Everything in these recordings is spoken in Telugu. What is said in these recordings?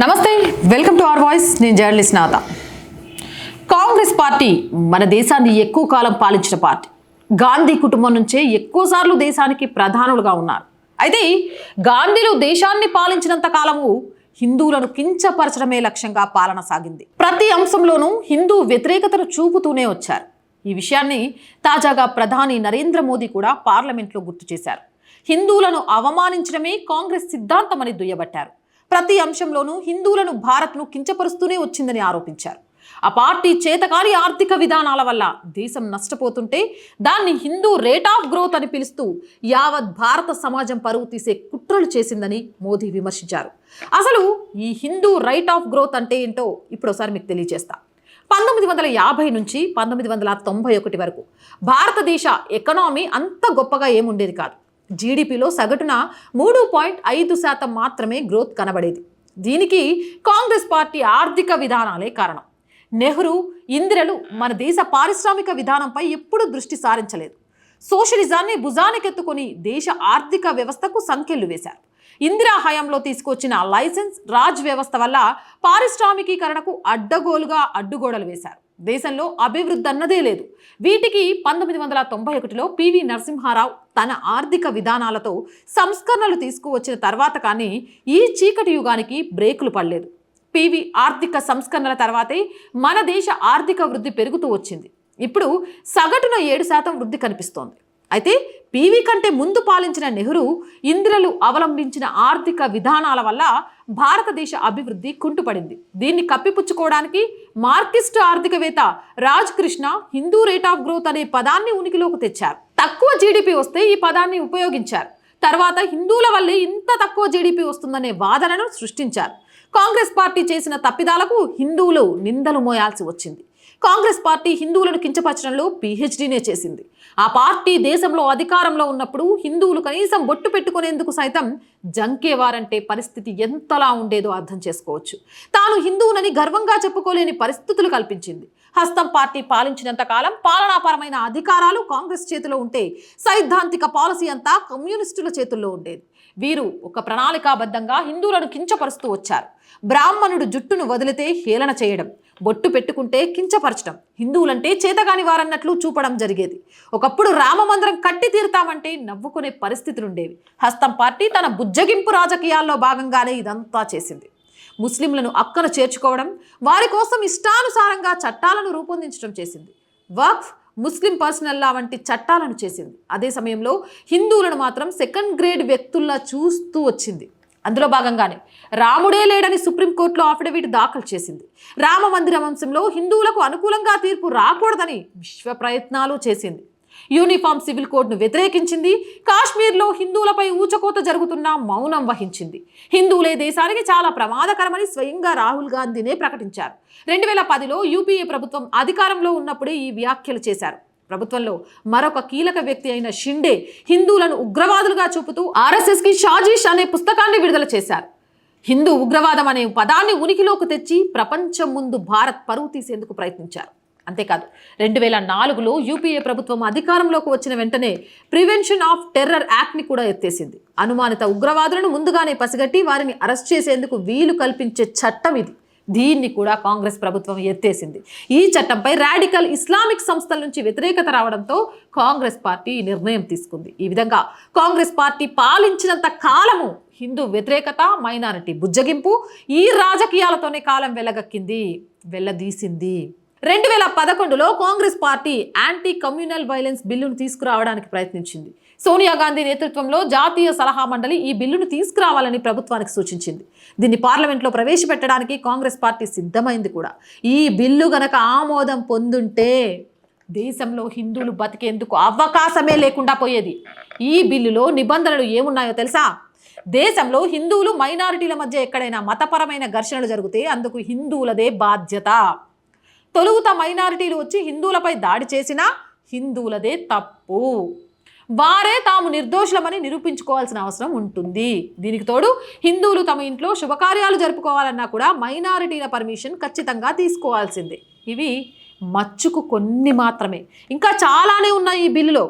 నమస్తే వెల్కమ్ టు అవర్ వాయిస్. నేను జర్నలిస్ట్ నాథ. కాంగ్రెస్ పార్టీ మన దేశాన్ని ఎక్కువ కాలం పాలించిన పార్టీ. గాంధీ కుటుంబం నుంచే ఎక్కువసార్లు దేశానికి ప్రధానులుగా ఉన్నారు. అయితే గాంధీలు దేశాన్ని పాలించినంత కాలము హిందువులను కించపరచడమే లక్ష్యంగా పాలన సాగింది. ప్రతి అంశంలోనూ హిందూ వ్యతిరేకతను చూపుతూనే వచ్చారు. ఈ విషయాన్ని తాజాగా ప్రధాని నరేంద్ర మోదీ కూడా పార్లమెంట్లో గుర్తు చేశారు. హిందువులను అవమానించడమే కాంగ్రెస్ సిద్ధాంతమని దుయ్యబట్టారు. ప్రతి అంశంలోనూ హిందువులను భారత్ను కించపరుస్తూనే వచ్చిందని ఆరోపించారు. ఆ పార్టీ చేతకాని ఆర్థిక విధానాల వల్ల దేశం నష్టపోతుంటే దాన్ని హిందూ రేట్ ఆఫ్ గ్రోత్ అని పిలుస్తూ యావత్ భారత సమాజం పరువు తీసే కుట్రలు చేసిందని మోదీ విమర్శించారు. అసలు ఈ హిందూ రైట్ ఆఫ్ గ్రోత్ అంటే ఏంటో ఇప్పుడు ఒకసారి మీకు తెలియజేస్తా. పంతొమ్మిది వందల యాభై నుంచి పంతొమ్మిది వందల తొంభై ఒకటి వరకు భారతదేశ ఎకనామీ అంత గొప్పగా ఏముండేది కాదు. జీడిపిలో సగటున మూడు పాయింట్ ఐదు శాతం మాత్రమే గ్రోత్ కనబడేది. దీనికి కాంగ్రెస్ పార్టీ ఆర్థిక విధానాలే కారణం. నెహ్రూ ఇందిరలు మన దేశ పారిశ్రామిక విధానంపై ఎప్పుడూ దృష్టి సారించలేదు. సోషలిజాన్ని భుజానికెత్తుకొని దేశ ఆర్థిక వ్యవస్థకు సంఖ్యలు వేశారు. ఇందిరా హయాంలో తీసుకొచ్చిన లైసెన్స్ రాజ్ వ్యవస్థ వల్ల పారిశ్రామికీకరణకు అడ్డగోలుగా అడ్డుగోడలు వేశారు. దేశంలో అభివృద్ధి అన్నదే లేదు. వీటికి పంతొమ్మిది వందల తొంభై ఒకటిలో పివి నరసింహారావు తన ఆర్థిక విధానాలతో సంస్కరణలు తీసుకువచ్చిన తర్వాత కానీ ఈ చీకటి యుగానికి బ్రేకులు పడలేదు. పివి ఆర్థిక సంస్కరణల తర్వాతే మన దేశ ఆర్థిక వృద్ధి పెరుగుతూ వచ్చింది. ఇప్పుడు సగటున ఏడు శాతం వృద్ధి కనిపిస్తోంది. అయితే పీవీ కంటే ముందు పాలించిన నెహ్రూ ఇంద్రలు అవలంబించిన ఆర్థిక విధానాల వల్ల భారతదేశ అభివృద్ధి కుంటుపడింది. దీన్ని కప్పిపుచ్చుకోవడానికి మార్కిస్ట్ ఆర్థికవేత్త Raj Krishna Hindu rate of growth అనే పదాన్ని ఉనికిలోకి తెచ్చారు. తక్కువ జీడిపి వస్తే ఈ పదాన్ని ఉపయోగించారు. తర్వాత హిందువుల వల్లే ఇంత తక్కువ జీడిపి వస్తుందనే వాదనను సృష్టించారు. కాంగ్రెస్ పార్టీ చేసిన తప్పిదాలకు హిందువులు నిందలు మోయాల్సి వచ్చింది. కాంగ్రెస్ పార్టీ హిందువులను కించపరచడంలో పీహెచ్డీనే చేసింది. ఆ పార్టీ దేశంలో అధికారంలో ఉన్నప్పుడు హిందువులు కనీసం బొట్టు పెట్టుకునేందుకు సైతం జంకేవారంటే పరిస్థితి ఎంతలా ఉండేదో అర్థం చేసుకోవచ్చు. తాను హిందువునని గర్వంగా చెప్పుకోలేని పరిస్థితులు కల్పించింది. హస్తం పార్టీ పాలించినంత కాలం పాలనాపరమైన అధికారాలు కాంగ్రెస్ చేతిలో ఉంటే సైద్ధాంతిక పాలసీ అంతా కమ్యూనిస్టుల చేతుల్లో ఉండేది. వీరు ఒక ప్రణాళికాబద్ధంగా హిందువులను కించపరుస్తూ వచ్చారు. బ్రాహ్మణుడు జుట్టును వదిలితే హేళన చేయడం బొట్టు పెట్టుకుంటే కించపరచడం. హిందువులంటే చేతగాని వారన్నట్లు చూపడం జరిగేది. ఒకప్పుడు రామమందిరం కట్టి తీరుతామంటే నవ్వుకునే పరిస్థితులు ఉండేవి హస్తం పార్టీ తన బుజ్జగింపు రాజకీయాల్లో భాగంగానే ఇదంతా చేసింది. ముస్లింలను అక్కన చేర్చుకోవడం వారి కోసం ఇష్టానుసారంగా చట్టాలను రూపొందించడం చేసింది. వక్ఫ్ ముస్లిం పర్సనల్ లా వంటి చట్టాలను చేసింది. అదే సమయంలో హిందువులను మాత్రం సెకండ్ గ్రేడ్ వ్యక్తుల్లా చూస్తూ వచ్చింది. అందులో భాగంగానే రాముడే లేడని సుప్రీంకోర్టులో అఫిడవిట్ దాఖలు చేసింది. రామ మందిర వంశంలో హిందువులకు అనుకూలంగా తీర్పు రాకూడదని విశ్వ ప్రయత్నాలు చేసింది. యూనిఫామ్ సివిల్ కోడ్ను వ్యతిరేకించింది. కాశ్మీర్లో హిందువులపై ఊచకోత జరుగుతున్నా మౌనం వహించింది. హిందువులే దేశానికి చాలా ప్రమాదకరమని స్వయంగా రాహుల్ గాంధీనే ప్రకటించారు. రెండు వేల పదిలో యూపీఏ ప్రభుత్వం అధికారంలో ఉన్నప్పుడే ఈ వ్యాఖ్యలు చేశారు. ప్రభుత్వంలో మరొక కీలక వ్యక్తి అయిన షిండే హిందువులను ఉగ్రవాదులుగా చూపుతూ ఆర్ఎస్ఎస్కి షాజీష్ అనే పుస్తకాన్ని విడుదల చేశారు. హిందూ ఉగ్రవాదం అనే పదాన్ని ఉనికిలోకి తెచ్చి ప్రపంచం ముందు భారత్ పరువు తీసేందుకు ప్రయత్నించారు. అంతేకాదు రెండు వేల నాలుగులో యూపీఏ ప్రభుత్వం అధికారంలోకి వచ్చిన వెంటనే ప్రివెన్షన్ ఆఫ్ టెర్రర్ యాక్ట్ని కూడా ఎత్తేసింది. అనుమానిత ఉగ్రవాదులను ముందుగానే పసిగట్టి వారిని అరెస్ట్ చేసేందుకు వీలు కల్పించే చట్టం ఇది. దీన్ని కూడా కాంగ్రెస్ ప్రభుత్వం ఎత్తేసింది. ఈ చట్టంపై రాడికల్ ఇస్లామిక్ సంస్థల నుంచి వ్యతిరేకత రావడంతో కాంగ్రెస్ పార్టీ ఈ నిర్ణయం తీసుకుంది. ఈ విధంగా కాంగ్రెస్ పార్టీ పాలించినంత కాలము హిందూ వ్యతిరేకత మైనారిటీ బుజ్జగింపు ఈ రాజకీయాలతోనే కాలం వెళ్ళగక్కింది వెళ్ళదీసింది రెండు వేల పదకొండులో Congress party anti communal violence బిల్లును తీసుకురావడానికి ప్రయత్నించింది. సోనియా గాంధీ నేతృత్వంలో జాతీయ సలహా మండలి ఈ బిల్లును తీసుకురావాలని ప్రభుత్వానికి సూచించింది. దీన్ని పార్లమెంట్లో ప్రవేశపెట్టడానికి కాంగ్రెస్ పార్టీ సిద్ధమైంది కూడా. ఈ బిల్లు గనక ఆమోదం పొందుంటే దేశంలో హిందువులు బతికేందుకు అవకాశమే లేకుండా పోయేది. ఈ బిల్లులో నిబంధనలు ఏమున్నాయో తెలుసా? దేశంలో హిందువులు మైనారిటీల మధ్య ఎక్కడైనా మతపరమైన ఘర్షణలు జరిగితే అందుకు హిందువులదే బాధ్యత. తొలుగుత మైనారిటీలు వచ్చి హిందువులపై దాడి చేసినా హిందువులదే తప్పు. వారే తాము నిర్దోషులమని నిరూపించుకోవాల్సిన అవసరం ఉంటుంది. దీనికి తోడు హిందువులు తమ ఇంట్లో శుభకార్యాలు జరుపుకోవాలన్నా కూడా మైనారిటీల పర్మిషన్ ఖచ్చితంగా తీసుకోవాల్సిందే. ఇవి మచ్చుకు కొన్ని మాత్రమే. ఇంకా చాలానే ఉన్నాయి ఈ బిల్లులో.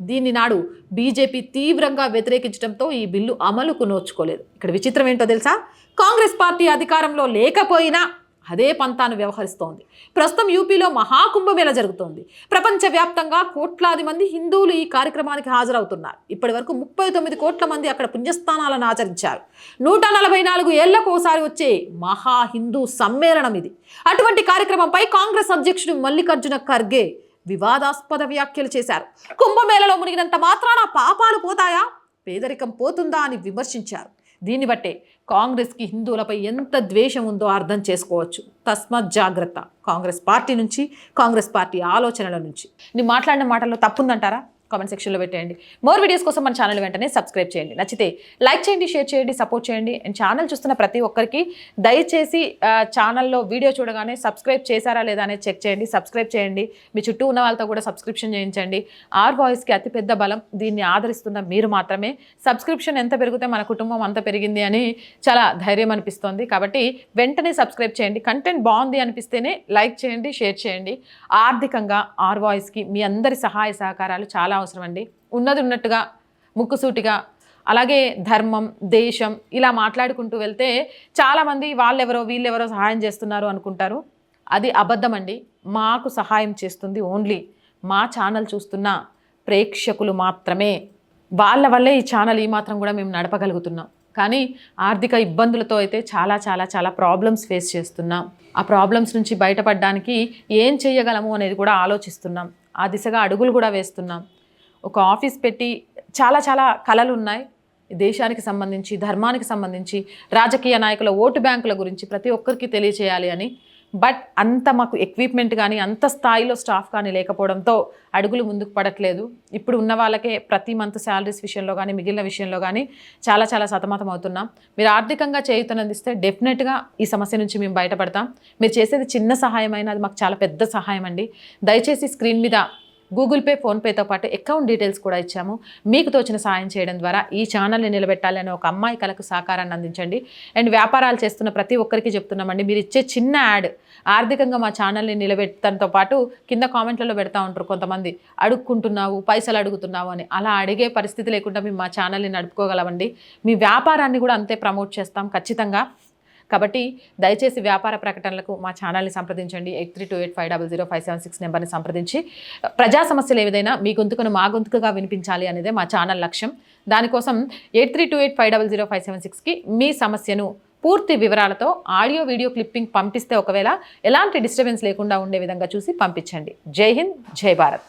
దీన్ని నాడు బీజేపీ తీవ్రంగా వ్యతిరేకించడంతో ఈ బిల్లు అమలుకు నోచుకోలేదు. ఇక్కడ విచిత్రం ఏంటో తెలుసా? కాంగ్రెస్ పార్టీ అధికారంలో లేకపోయినా అదే పంతాను వ్యవహరిస్తోంది. ప్రస్తుతం యూపీలో మహాకుంభమేళ జరుగుతోంది. ప్రపంచవ్యాప్తంగా కోట్లాది మంది హిందువులు ఈ కార్యక్రమానికి హాజరవుతున్నారు. ఇప్పటి వరకు ముప్పై తొమ్మిది కోట్ల మంది అక్కడ పుణ్యస్థానాలను ఆచరించారు. నూట నలభై నాలుగు ఏళ్ళకు ఒకసారి వచ్చే మహా హిందూ సమ్మేళనం ఇది. అటువంటి కార్యక్రమంపై కాంగ్రెస్ అధ్యక్షుడు మల్లికార్జున ఖర్గే వివాదాస్పద వ్యాఖ్యలు చేశారు. కుంభమేళలో మునిగినంత మాత్రాన పాపాలు పోతాయా? పేదరికం పోతుందా అని విమర్శించారు. దీన్ని బట్టే కాంగ్రెస్కి హిందువులపై ఎంత ద్వేషం ఉందో అర్థం చేసుకోవచ్చు. తస్మత్ జాగ్రత్త. కాంగ్రెస్ పార్టీ నుంచి కాంగ్రెస్ పార్టీ ఆలోచనల నుంచి. నేను మాట్లాడిన మాటల్లో తప్పుందంటారా? కామెంట్ సెక్షన్లో పెట్టేయండి. మోర్ వీడియోస్ కోసం మన ఛానల్ వెంటనే సబ్స్క్రైబ్ చేయండి. నచ్చితే లైక్ చేయండి షేర్ చేయండి సపోర్ట్ చేయండి. అండ్ ఛానల్ చూస్తున్న ప్రతి ఒక్కరికి దయచేసి ఛానల్లో వీడియో చూడగానే సబ్స్క్రైబ్ చేశారా లేదా అనేది చెక్ చేయండి సబ్స్క్రైబ్ చేయండి. మీ చుట్టూ ఉన్న వాళ్ళతో కూడా సబ్స్క్రిప్షన్ చేయించండి. ఆర్ వాయిస్కి అతిపెద్ద బలం దీన్ని ఆదరిస్తున్న మీరు మాత్రమే. సబ్స్క్రిప్షన్ ఎంత పెరిగితే మన కుటుంబం అంత పెరిగింది అని చాలా ధైర్యం అనిపిస్తోంది. కాబట్టి వెంటనే సబ్స్క్రైబ్ చేయండి. కంటెంట్ బాగుంది అనిపిస్తేనే లైక్ చేయండి షేర్ చేయండి. ఆర్థికంగా ఆర్ వాయిస్కి మీ అందరి సహాయ సహకారాలు చాలా అవసరం అండి ఉన్నది ఉన్నట్టుగా ముక్కుసూటిగా అలాగే ధర్మం దేశం ఇలా మాట్లాడుకుంటూ వెళ్తే చాలామంది వాళ్ళెవరో వీళ్ళెవరో సహాయం చేస్తున్నారు అనుకుంటారు. అది అబద్ధం అండి మాకు సహాయం చేస్తుంది ఓన్లీ. మా ఛానల్ చూస్తున్న ప్రేక్షకులు మాత్రమే. వాళ్ళ వల్లే ఈ ఛానల్ ఈ మాత్రం కూడా మేము నడపగలుగుతున్నాం. కానీ ఆర్థిక ఇబ్బందులతో అయితే చాలా చాలా చాలా ప్రాబ్లమ్స్ ఫేస్ చేస్తున్నాం. ఆ ప్రాబ్లమ్స్ నుంచి బయటపడడానికి ఏం చేయగలము అనేది కూడా ఆలోచిస్తున్నాం. ఆ దిశగా అడుగులు కూడా వేస్తున్నాం. ఒక ఆఫీస్ పెట్టి చాలా చాలా కళలు ఉన్నాయి దేశానికి సంబంధించి ధర్మానికి సంబంధించి రాజకీయ నాయకుల ఓటు బ్యాంకుల గురించి ప్రతి ఒక్కరికి తెలియచేయాలి అని. బట్ అంత మాకు ఎక్విప్మెంట్ కానీ అంత స్థాయిలో స్టాఫ్ కానీ లేకపోవడంతో అడుగులు ముందుకు పడట్లేదు. ఇప్పుడు ఉన్న వాళ్ళకే ప్రతి మంత్ శాలరీస్ విషయంలో కానీ మిగిలిన విషయంలో కానీ చాలా చాలా సతమతం అవుతున్నాం. మీరు ఆర్థికంగా చేయుతనందిస్తే డెఫినెట్గా ఈ సమస్య నుంచి మేము బయటపడతాం. మీరు చేసేది చిన్న సహాయమైన అది మాకు చాలా పెద్ద సహాయం అండి. దయచేసి స్క్రీన్ మీద గూగుల్ పే ఫోన్పేతో పాటు అకౌంట్ డీటెయిల్స్ కూడా ఇచ్చాము. మీకు తోచిన సాయం చేయడం ద్వారా ఈ ఛానల్ని నిలబెట్టాలని ఒక అమ్మాయి కలకు సహకారాన్ని అందించండి. అండ్ వ్యాపారాలు చేస్తున్న ప్రతి ఒక్కరికి చెప్తున్నామండి. మీరు ఇచ్చే చిన్న యాడ్ ఆర్థికంగా మా ఛానల్ని నిలబెట్టడంతో పాటు కింద కామెంట్లలో పెడతా ఉంటారు కొంతమంది. అడుక్కుంటున్నావు పైసలు అడుగుతున్నావు అని. అలా అడిగే పరిస్థితి లేకుండా మేము మా ఛానల్ని నడుపుకోగలమండి. మీ వ్యాపారాన్ని కూడా అంతే ప్రమోట్ చేస్తాం ఖచ్చితంగా. కాబట్టి దయచేసి వ్యాపార ప్రకటనలకు మా ఛానల్ని సంప్రదించండి. Eight three two eight five double zero five seven six నెంబర్ని సంప్రదించి. ప్రజా సమస్యలు ఏదైనా మీ గొంతుకును మా గొంతుకుగా వినిపించాలి అనేదే మా ఛానల్ లక్ష్యం. దానికోసం eight three two eight five double zero five seven సిక్స్కి మీ సమస్యను పూర్తి వివరాలతో ఆడియో వీడియో క్లిప్పింగ్ పంపిస్తే ఒకవేళ ఎలాంటి డిస్టర్బెన్స్ లేకుండా ఉండే విధంగా చూసి పంపించండి. జై హింద్ జై భారత్.